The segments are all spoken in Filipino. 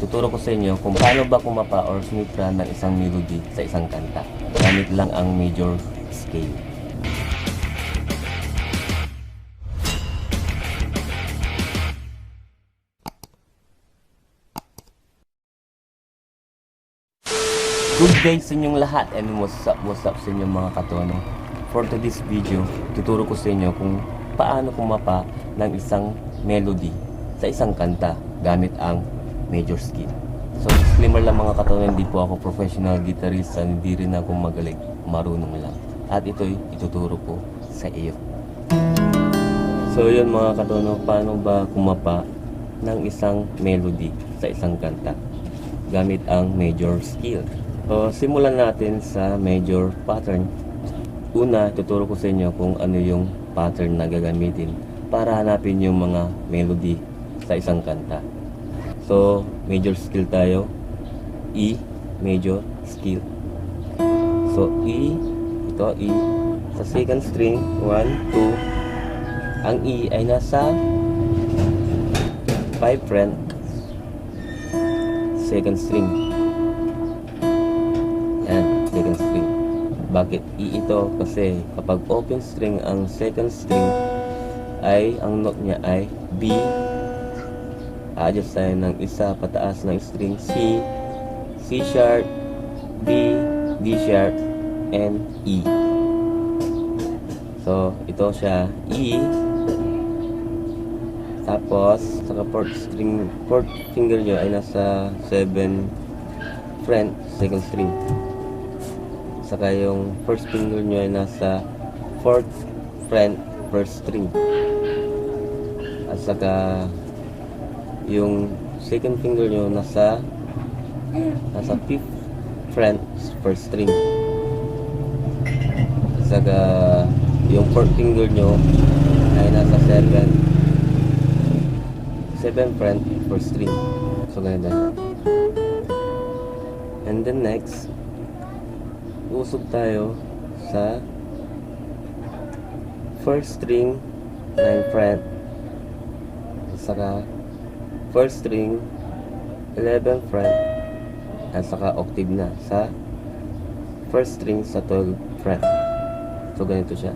tuturo ko sa inyo kung paano ba kumapa or sumipra ng isang melody sa isang kanta. Gamit lang ang major scale. Good day sa inyong lahat and what's up, what's up sa inyong mga katono. For today's video, tuturo ko sa inyo kung paano kumapa ng isang melody sa isang kanta gamit ang major skill. So disclaimer lang mga katono, hindi po ako professional guitarist at hindi rin ako magaling, marunong lang. At ito'y ituturo ko sa iyo. So yun mga katono, paano ba kumapa ng isang melody sa isang kanta gamit ang major skill. So, simulan natin sa major pattern. Una, tuturo ko sa inyo kung ano yung pattern na gagamitin para hanapin yung mga melody sa isang kanta. So, major skill tayo. E, major skill. So, E, ito E. Sa second string, 1, 2. Ang E ay nasa 5 fret. Second string. Yan, second string. Bakit E ito? Kasi kapag open string ang second string ay ang note niya ay B. Adjust tayo ng isa pataas ng string C, C sharp, D, D sharp, and E. So, ito siya E. Tapos, sa fourth string, fourth finger nyo ay nasa 7 fret, second string. Saka yung first finger nyo ay nasa fourth fret, first string. At saka yung second finger nyo nasa nasa fifth fret, first string. Saka yung fourth finger nyo ay nasa 7 7 fret first string. So, ganun na. And then next, usog tayo sa first string 9 fret. Saka first string 11 fret. At saka octave na sa first string sa 12 fret. So, ganito siya.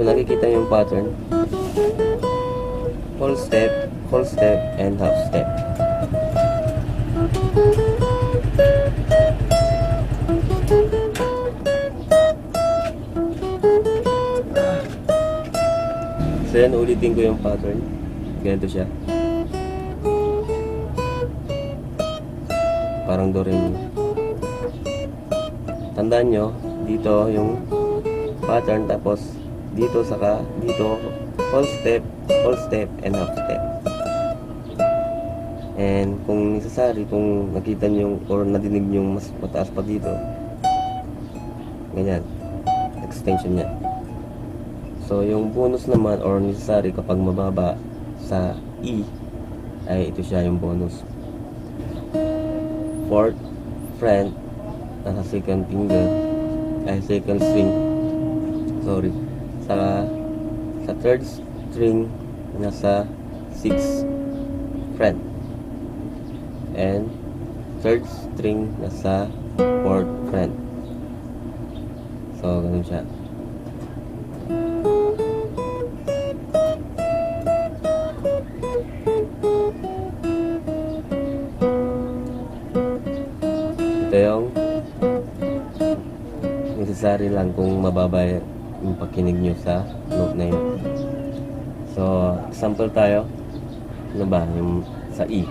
So nakikita yung pattern. Full step, full step, and half step. So yan, ulitin ko yung pattern. Ganito siya. Parang do rin. Tandaan nyo, dito yung pattern tapos dito saka dito full step, full step, and half step. And kung necessary, kung nakita nyo or nadinig nyo mas mataas pa dito, ganyan, extension niya. So, yung bonus naman or necessary kapag mababa sa E, ay ito siya yung bonus. Fourth fret, nasa second finger, ay second string, sorry, sa sa third string nasa 6 fret and third string nasa fourth fret so ganun siya necessary lang kung mababa yung pakinig nyo sa note na yun. So, example tayo. Ano ba? Yung sa E.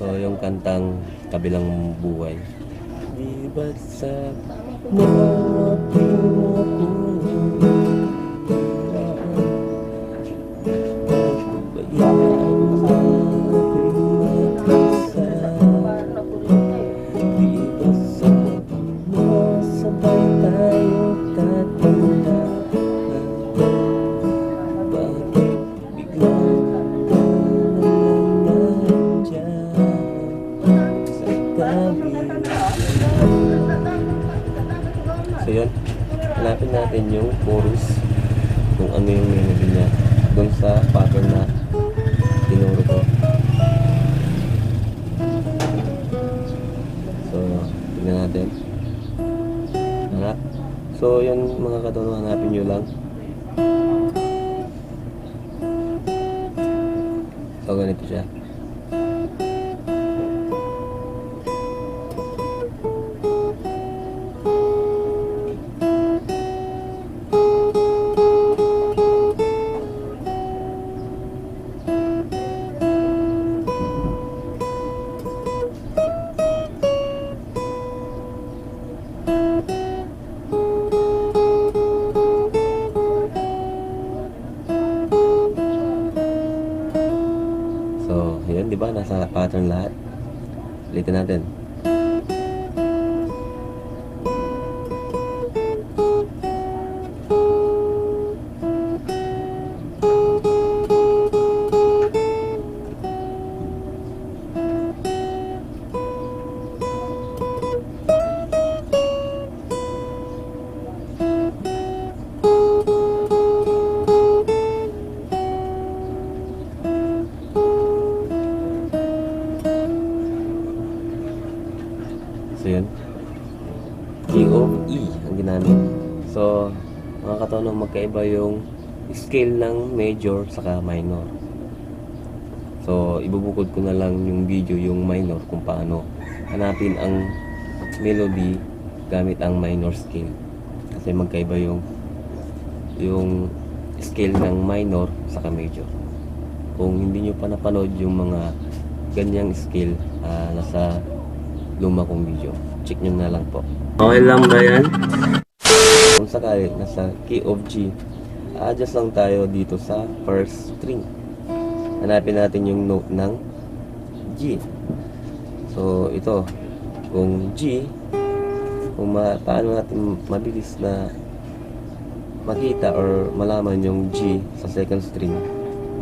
So, yung kantang kabilang buhay. Di ba sa mga So yun, hanapin natin yung chorus kung ano yung melody niya doon sa pattern na tinuro ko. So, tingnan natin. Hanap. So, yun mga katono, hanapin nyo lang. So, ganito siya. Yun, di ba? Nasa pattern lahat. Ulitin natin. Scale ng major saka minor. So, ibubukod ko na lang yung video yung minor kung paano hanapin ang melody gamit ang minor scale. Kasi magkaiba yung yung scale ng minor saka major. Kung hindi nyo pa napanood yung mga ganyang scale, ah, nasa luma kong video. Check nyo na lang po. Okay lang ba yan? Kung sakali, nasa key of G, adjust lang tayo dito sa first string. Hanapin natin yung note ng G. So, ito. Kung G, kung ma paano natin mabilis na makita or malaman yung G sa second string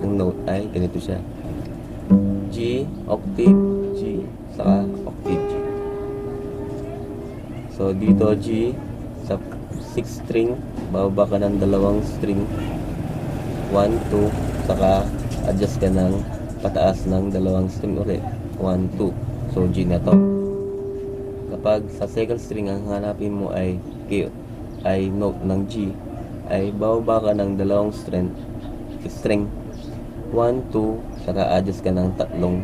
ng note ay ganito siya. G, octave, G, saka octave G. So, dito G, 6 string, bababa ka ng dalawang string. 1, 2, saka adjust ka ng pataas ng dalawang string ulit. 1, 2. So, G na to. Kapag sa second string, ang hanapin mo ay K, ay note ng G, ay bababa ka ng dalawang string, string 1, 2, saka adjust ka ng tatlong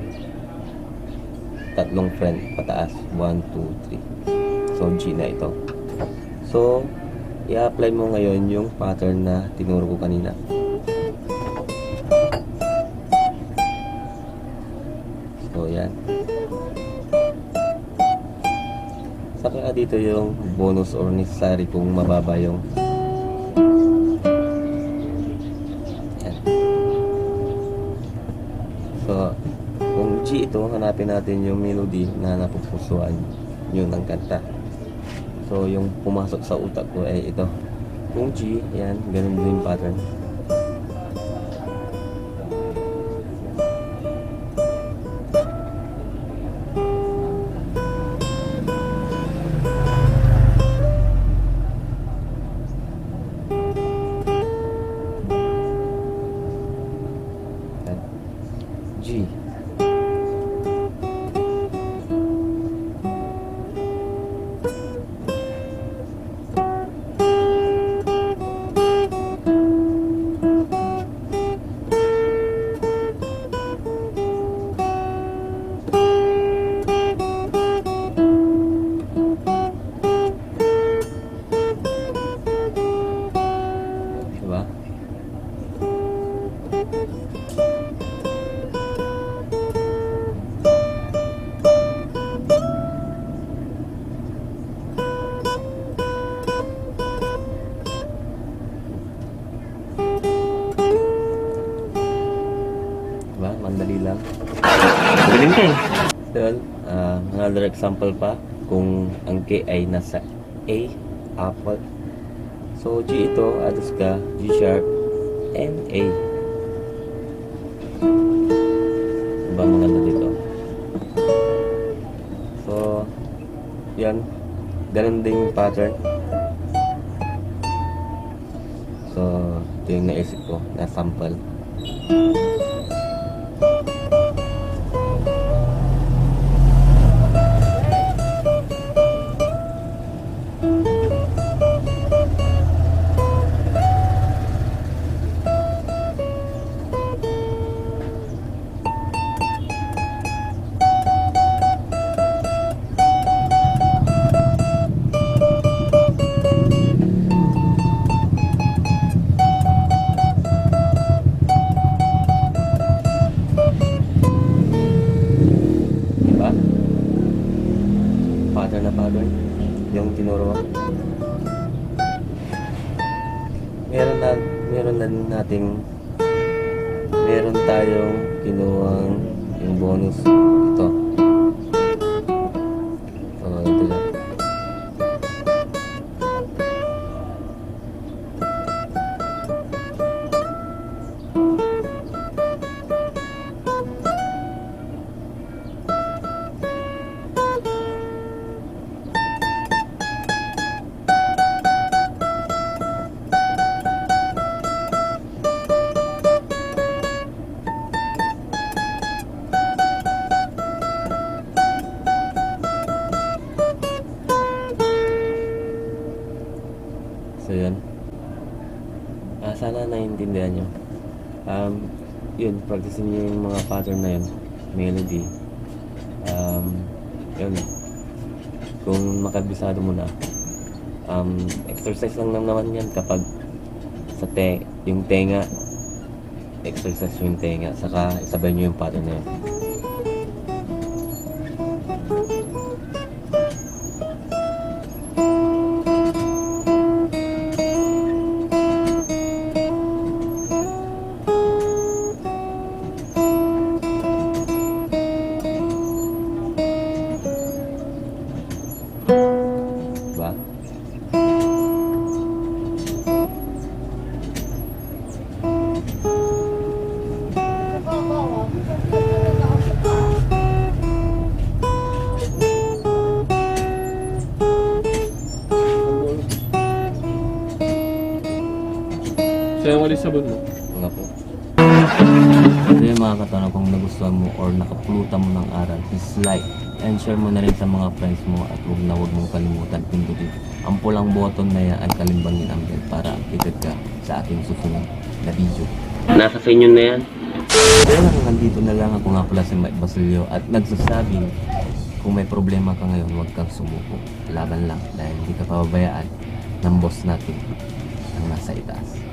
tatlong friend pataas 1, 2, 3 so G na ito so i-apply mo ngayon yung pattern na tinuro ko kanina. So yan. Saka dito yung bonus or necessary kung mababa yung So, kung G ito, hanapin natin yung melody na napupusuan yun ng kanta. So, yung pumasok sa utak ko ay ito. Kung G, yan, ganun din pattern. Lang. Galing ka eh. So, yun, ah, another example pa kung ang K ay nasa A, apple. So, G ito, address ka, G sharp, and A. Diba maganda dito? So, yan. Ganun din yung pattern. So, ito yung naisip ko na sample. Bonus. Yun, practicein nyo yung mga pattern na yun. Melody. Um, yun. Kung makabisado mo na, um, exercise lang nam- naman yan kapag sa te yung tenga, exercise yung tenga, saka isabay nyo yung pattern na yun. Mga katano, kung nagustuhan mo or nakapulutan mo ng aral, please like and share mo na rin sa mga friends mo at huwag na huwag mong kalimutan pindutin ang pulang button na yan at kalimbangin ang bell para updated ka sa ating susunod na video. Nasa sa inyo na yan. Kaya lang, nandito na lang ako nga pala si Mike Basilio at nagsasabing kung may problema ka ngayon, huwag kang sumuko. Laban lang dahil hindi ka pababayaan ng boss natin ang nasa itaas.